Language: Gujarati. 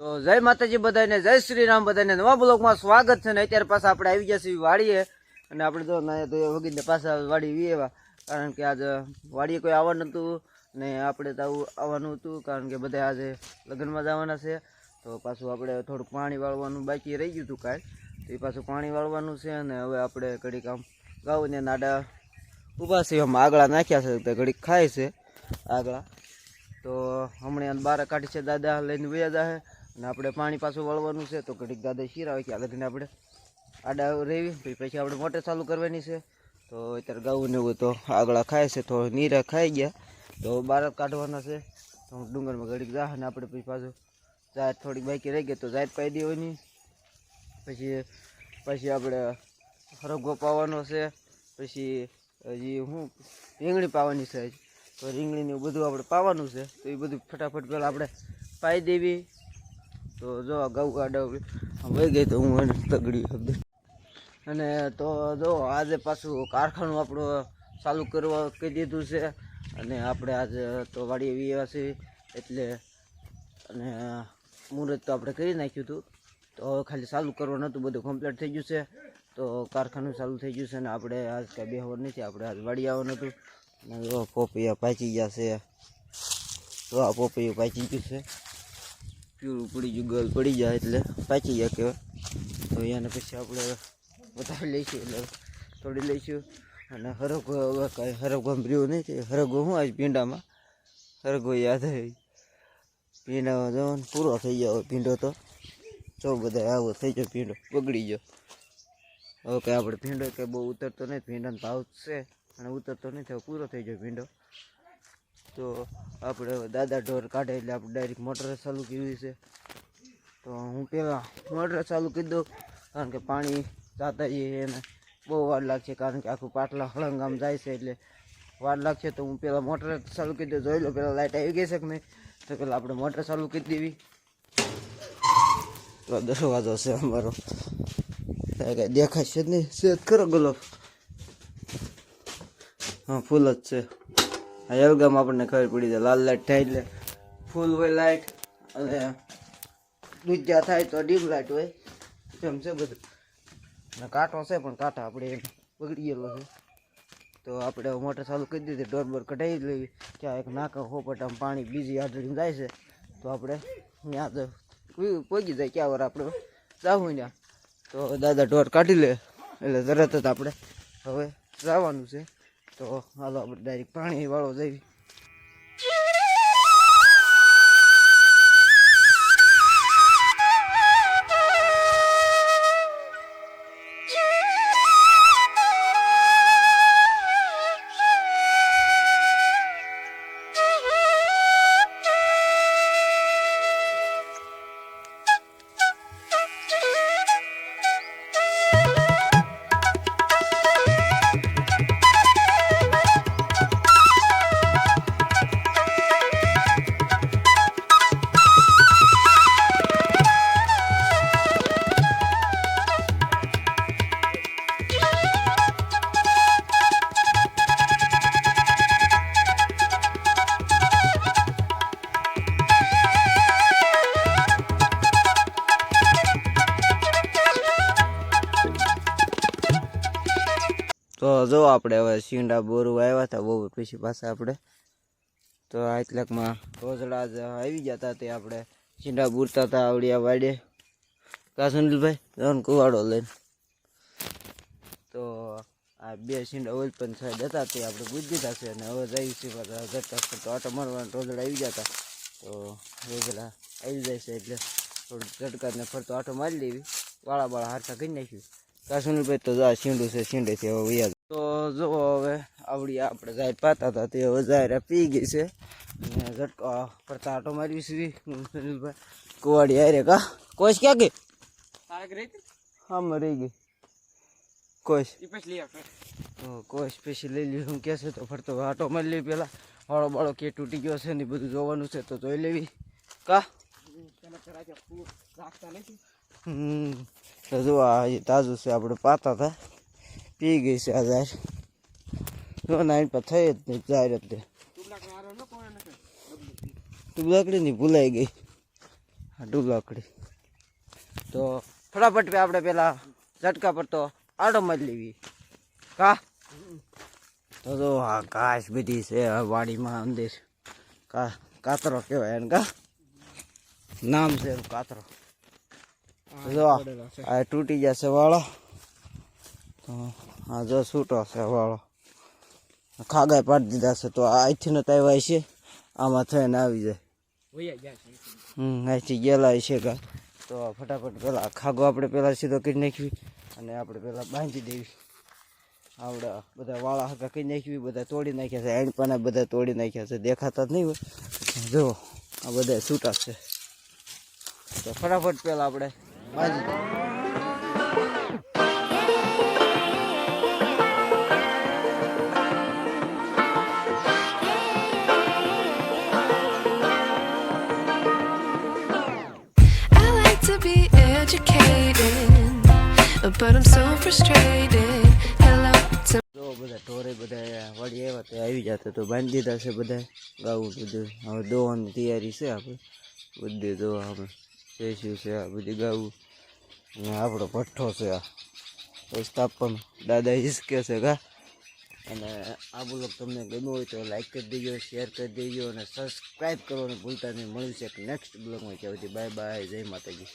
તો જય માતાજી બધાને, જય શ્રી રામ બધાને. નવા બ્લોગમાં સ્વાગત છે ને અત્યારે પાછા આપણે આવી ગયા છીએ વાડીએ. અને આપણે તો ના વગીને પાછા વાડી વી એવા કારણ કે આજે વાડીએ કોઈ આવવાનું નહોતું ને આપણે તો આવું આવવાનું હતું, કારણ કે બધા આજે લગ્નમાં જવાના છે. તો પાછું આપણે થોડુંક પાણી વાળવાનું બાકી રહી ગયું હતું કાંઈ તો એ પાછું પાણી વાળવાનું છે અને હવે આપણે ઘડીક આમ ગાઉને નાડા ઊભા છે. આમ આગળા નાખ્યા છે ઘડીક ખાય છે આગળા. તો હમણાં બહાર કાઢી છે દાદા લઈને વૈયા જાહે. અને આપણે પાણી પાછું વળવાનું છે તો ઘડીક દાદા શીરાવે કે લગીને આપણે આડા રહેવી પછી પછી આપણે મોટર ચાલુ કરવાની છે. તો અત્યારે ગાવું ને એવું તો આગળા ખાય છે, તો નીરા ખાઈ ગયા. તો બાર કાઢવાના છે. તો હું ડુંગરમાં ઘડીક જા અને આપણે પછી પાછું જાહેર થોડીક બાકી રહી ગઈ તો જાહેર પાઈ દેવાની પછી પછી આપણે હરગો પાવાનો છે. પછી હજી હું રીંગણી પાવાની છે. તો રીંગણીને બધું આપણે પાવાનું છે. તો એ બધું ફટાફટ પહેલાં આપણે પાઈ દેવી. તો જો ગૌ ગાડા વહી ગઈ તો હું એને તગડી અને તો જો આજે પાછું કારખાનું આપણું ચાલુ કરવા કહી દીધું છે. અને આપણે આજે તો વાડીએ વીયા છે એટલે અને મુહૂર્ત તો આપણે કરી નાખ્યું હતું. તો ખાલી ચાલુ કરવાનું હતું, બધું કમ્પ્લીટ થઈ ગયું છે. તો કારખાનું ચાલુ થઈ ગયું છે અને આપણે આજ કાંઈ બેહવાનું નથી, આપણે આજ વાડી આવવાનું હતું. અને જો પોપૈયા પાચી ગયા છે. તો આ પોપૈયું પાચી ગયું છે. પીળું પડી ગયું, ગલ પડી જાય એટલે પાચી ગયા કહેવાય. તો એને પછી આપણે વધારે લઈશું એટલે થોડી લઈશું. અને હરગો હવે કાંઈ હરગો રહ્યું તે હરગો હું આજ પીંડામાં હરગો યાદ આવી. પીંડામાં જવાનું પૂરો થઈ ગયો પીંડો તો. જો બધા આવો થઈ ગયો ભીંડો, બગડી ગયો. હવે કાંઈ આપણે ભીંડો કે બહુ ઉતરતો નહીં, ભીંડાનો ભાવ છે. અને ઉતરતો નહીં થયો પૂરો થઈ ગયો ભીંડો. તો આપણે દાદા ઢોર કાઢે એટલે આપણે ડાયરેક્ટ મોટર ચાલુ કરવી છે. તો હું પહેલાં મોટર ચાલુ કરી કારણ કે પાણી જાતા જઈએ એને બહુ વાર લાગશે, કારણ કે આખું પાટલા હળંગામ જાય છે એટલે વાર લાગશે. તો હું પહેલાં મોટર ચાલુ કરી દઉં. જોઈ લો પહેલાં લાઇટ આવી ગઈ છે કે નહીં? તો પહેલાં આપણે મોટર ચાલુ કરી દેવી. તો દરવાજો છે અમારો. કાંઈ દેખાય છે જ નહીં. સેજ જ ખરો ગુલાબ હા, ફૂલ જ છે. આ યલગામ આપણને ખબર પડી જાય. લાલ લાઈટ થાય એટલે ફૂલ હોય લાઈટ. અને દૂધિયા થાય તો ડીમ લાઇટ હોય. એમ છે બધું. અને કાંટો છે પણ કાંટા આપણે બગડી ગયેલો છે. તો આપણે મોટર ચાલુ કરી દીધી. ડોર બોર કઢાવી લેવી. ત્યાં એક નાકા હોપટામાં પાણી બીજી આઢળીને જાય છે. તો આપણે ત્યાં તો પહોંચી જાય ક્યાં વાર આપણે. જાવું ત્યાં તો દાદા ઢોર કાઢી લે. એટલે તરત જ આપણે હવે જવાનું છે. તો હાલો આપણે ડાયરેક્ટ પાણી વાળો જઈ. જો આપણે હવે શીંડા બોરું આવ્યા હતા, બહુ પછી પાછા આપણે તો આટલાકમાં રોજડા જ આવી ગયા હતા તે આપણે શીંડા બુરતા હતા આવડિયા વાડે. કા સુનિલભાઈ, જવાનું કુવાડો લઈને. તો આ બે શીંડા ઓઇલ પણ સાઈડ હતા, તે આપણે બુજ દીધા છે અને હવે જઈ છીએ પાછા ઘરતા તો આટો મારવાના રોજડા આવી ગયા હતા તો રોજડા આવી જાય છે એટલે થોડું ઝટકાને ફરતો આટો મારી લેવી, વાળા બાળા હારતા કરી નાખ્યું. કાસુનભાઈ તો જા શીંડું છે, શીંડેથી હવે વૈયા તો જો હવે આવડી આપણે જાય પાતા હતા તે હવે જાહેર પી ગઈ છે. અને ઝટકો ફરતા આટો મારી સુધી સુનિલભાઈ કુવાડી હારે કા? કોશ ક્યાં ગઈ? હા રહી ગઈ. કોશ તો કોશ પછી લઈ લીધું હું કહેશે તો ફરતો આટો મારી લઈ પેલા. વાળો બાળો કે તૂટી ગયો છે ને બધું જોવાનું છે તો જોઈ લેવી. કા? હમ તો જો આ તાજું છે આપણે પાતા હતા. પી ગઈ છે આ જાહેર. જો નાઈન પર થઈ જ નહીં, જાહેર એટલે તું લાકડી ની ભૂલાઈ ગઈ. ડુલાકડી તો ફટાફટ પે આપણે પહેલાં ઝટકા પર તો આડો મારી લેવી. કા? તો જો આ ઘાસ બધી છે વાડીમાં અંદર. કા, કાતરો કહેવાય એને, કા? નામ છે કાતરો. જો, આ તૂટી જશે વાળો. તો આ જો છૂટો છે વાળો. ખાગા પાડી દીધા છે તો અહીંથી ન આવ્યા છે આમાં થઈને આવી જાય. હમ અહીંથી ગયેલા છે કા તો ફટાફટ પેલા ખાગો આપણે પેલા સીધો કરી નાખવી અને આપણે પેલા બાંધી દેવી. આપણે બધા વાળા હકા કરી નાખવી બધા તોડી નાખ્યા છે. એણ પાના બધા તોડી નાખ્યા છે. દેખાતા જ નહીં હોય. જો આ બધા છૂટા છે. તો ફટાફટ પેલા આપણે બાંધી ઢોરે બધા વળી આવ્યા તો આવી જતા તો બાંધી દીધા છે બધા ગાવું બધું. હવે દોવાની તૈયારી છે આપણે. બધી દો આપણે ભેંસ્યું છે આ બધી ગાવું. અને આપણો ભઠ્ઠો છે આ. સ્થાપન દાદા હિસકે છે કા અને આ બ્લોગ તમને ગમ્યો હોય તો લાઈક કરી દેજો શેર કરી દેજો અને સબસ્ક્રાઈબ કરવાનું ભૂલતા નહીં. મળ્યું છે નેક્સ્ટ બ્લોગમાં. ત્યાં સુધી બાય બાય જય માતાજી.